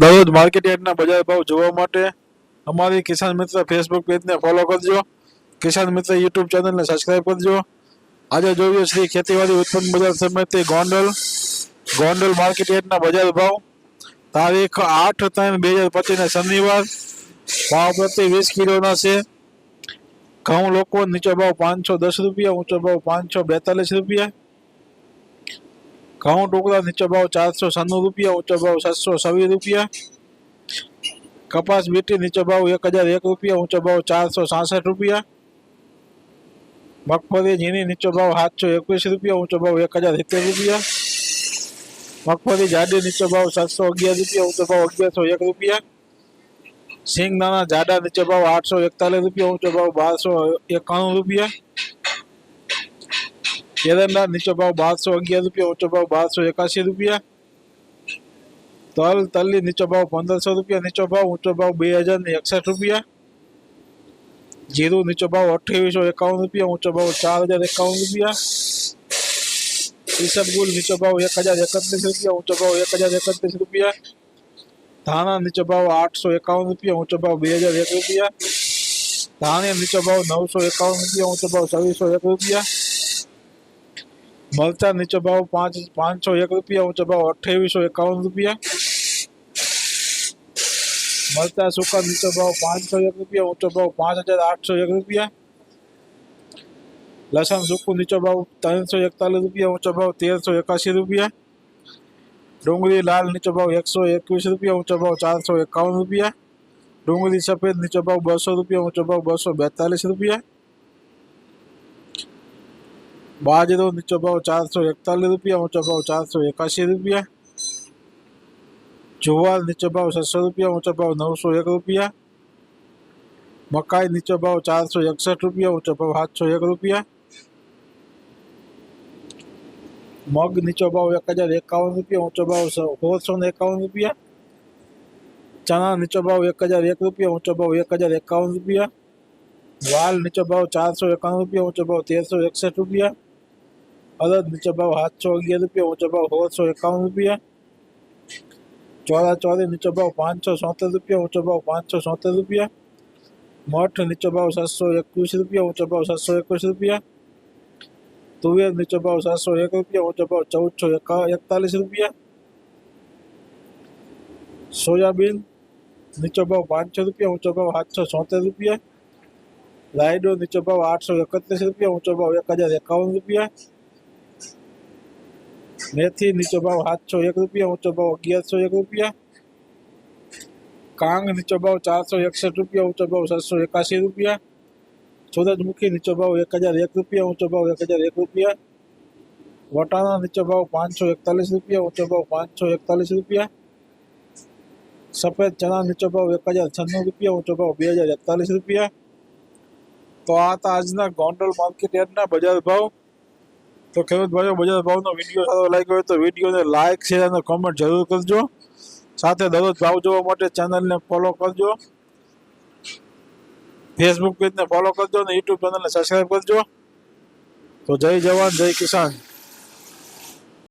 દરરોજ માર્કેટ યાર્ડના બજાર ભાવ જોવા માટે અમારી કિસાન મિત્ર ફેસબુક પેજને ફોલો કરજો. કિસાન મિત્ર યુટ્યુબ ચેનલને સબસ્ક્રાઈબ કરજો. આજે જોઈએ શ્રી ખેતીવાડી ઉત્પન્ન બજાર સમિતિ ગોંડલ. ગોંડલ માર્કેટ યાર્ડના બજાર ભાવ. તારીખ આઠ ત્રણ બે હજાર પચીસના શનિવાર. ભાવ પ્રતિ વીસ કિલોના છે. ઘઉં લોકો નીચો ભાવ પાંચસો દસ રૂપિયા, ઊંચો ભાવ પાંચસો બેતાલીસ રૂપિયા. ઘઉં ટુકડા નીચો ભાવ ચારસો છન્નું રૂપિયા ઊંચો ભાવ સાતસો છવ્વીસ રૂપિયા કપાસ બીટી નીચો ભાવ એક હજાર એક રૂપિયા ઊંચો ભાવ ચારસો સાસઠ રૂપિયા મગફળી ઝીણી નીચો ભાવ સાતસો એકવીસ રૂપિયા ઊંચો ભાવ એક હજાર સિત્તેર રૂપિયા મગફળી જાડી નીચો ભાવ સાતસો અગિયાર રૂપિયા ઊંચો ભાવ અગિયારસો એક રૂપિયા સિંગ નાના જાડા નીચો ભાવ આઠસો એકતાલીસ રૂપિયા ઊંચો ભાવ બારસો એકાણું રૂપિયા એરંડા નીચો ભાવ બારસો અગિયાર રૂપિયા ઊંચો ભાવ બારસો એકાસી રૂપિયા તલ તલની નીચો ભાવ પંદરસો રૂપિયા નીચો ભાવ ઊંચો ભાવ બે હજાર ને એકસઠ રૂપિયા જીરું નીચો ભાવ અઠ્યાવીસો એકાવન રૂપિયા ઊંચો ભાવ ચાર હજાર એકાવન રૂપિયા ઈસબગુલ નીચો ભાવ એક હજાર એકત્રીસ રૂપિયા ઊંચો ભાવ એક હજાર એકત્રીસ રૂપિયા ધાણા નીચો ભાવ આઠસો એકાવન રૂપિયા ઊંચો ભાવ બે હજાર એક રૂપિયા ધાણે નીચો ભાવ નવસો એકાવન રૂપિયા ઊંચો ભાવ છવ્વીસો એક રૂપિયા મરચા નીચો ભાવ પાંચ પાંચસો એક રૂપિયા ઊંચો ભાવ અઠ્યાવીસો એકાવન રૂપિયા મરચા સૂકા નીચો ભાવ પાંચસો એક રૂપિયા ઊંચો ભાવ પાંચ હજાર આઠસો એક રૂપિયા લસણ સૂકું નીચો ભાવ ત્રણસો એકતાલીસ રૂપિયા ઊંચો ભાવ તેરસો એકાસી રૂપિયા ડુંગળી લાલ નીચો ભાવ એકસો એકવીસ રૂપિયા ઊંચો ભાવ ચારસો એકાવન રૂપિયા ડુંગળી સફેદ નીચો ભાવ બસો રૂપિયા ઊંચો ભાવ બસો બેતાલીસ રૂપિયા બાજરો નીચો ભાવ ચારસો એકતાલીસ રૂપિયા ઊંચો ભાવ ચારસો એકાસી રૂપિયા જુવાર નીચો ભાવ છસો રૂપિયા ઊંચો ભાવ નવસો એક રૂપિયા મકાઈ નીચો ભાવ ચારસો એકસઠ રૂપિયા ઊંચો ભાવ સાતસો એક રૂપિયા મગ નીચો ભાવ એક હજાર એકાવન રૂપિયા ઊંચો ભાવ સોળસો ને એકાવન રૂપિયા ચણા નીચો ભાવ એક હજાર એક રૂપિયા ઊંચો ભાવ એક હજાર એકાવન રૂપિયા વાલ નીચો ભાવ ચારસો એકાવન રૂપિયા ઊંચો ભાવ તેરસો એકસઠ રૂપિયા અડદ નીચો ભાવ સાતસો અગિયાર રૂપિયા ઊંચો ભાવ સોળસો એકાવન રૂપિયા ચોરા ચોરી નીચો ભાવ પાંચસો સોતેર રૂપિયા ઊંચો ભાવ પાંચસો સોતેર રૂપિયા મઠ નીચો ભાવ સાતસો એકવીસ રૂપિયા ઊંચો ભાવ સાતસો એકવીસ રૂપિયા તુવેર નીચો ભાવ સાતસો એક રૂપિયા ઊંચો ભાવ ચૌદસો એકા એકતાલીસ રૂપિયા સોયાબીન નીચો ભાવ પાંચસો રૂપિયા ઊંચો ભાવ સાતસો સોતેર રૂપિયા રાયડો નીચો ભાવ આઠસો એકત્રીસ રૂપિયા ઊંચો ભાવ એક હજાર એકાવન રૂપિયા મેથી નીચો ભાવ સાતસો એક રૂપિયા ઊંચો ભાવ અગિયારસો એક રૂપિયા કાંગ નીચો ભાવ ચારસો એકસઠ રૂપિયા ઊંચો ભાવ સાતસો એકાસી રૂપિયા સૂરજમુખી નીચો ભાવ એક હજાર એક રૂપિયા ઊંચો ભાવ એક હજાર એક રૂપિયા વટાણા નીચો ભાવ પાંચસો એકતાલીસ રૂપિયા ઊંચો ભાવ પાંચસો એકતાલીસ રૂપિયા સફેદ ચણા નીચો ભાવ એક હજાર છન્નું રૂપિયા ઊંચો ભાવ બે હજાર એકતાલીસ રૂપિયા તો આ હતા આજના ગોંડલ માર્કેટ યાર્ડના બજાર ભાવ તો ખેડૂત ભાઈઓ, બજાર ભાવનો વીડિયો સારો લાગ્યો હોય તો વિડીયોને લાઇક શેર અને કોમેન્ટ જરૂર કરજો. સાથે દરરોજ ભાવ જોવા માટે ચેનલને ફોલો કરજો. ફેસબુક પેજને ફોલો કરજો અને યુટ્યુબ ચેનલને સબસ્ક્રાઈબ કરજો. તો જય જવાન, જય કિસાન.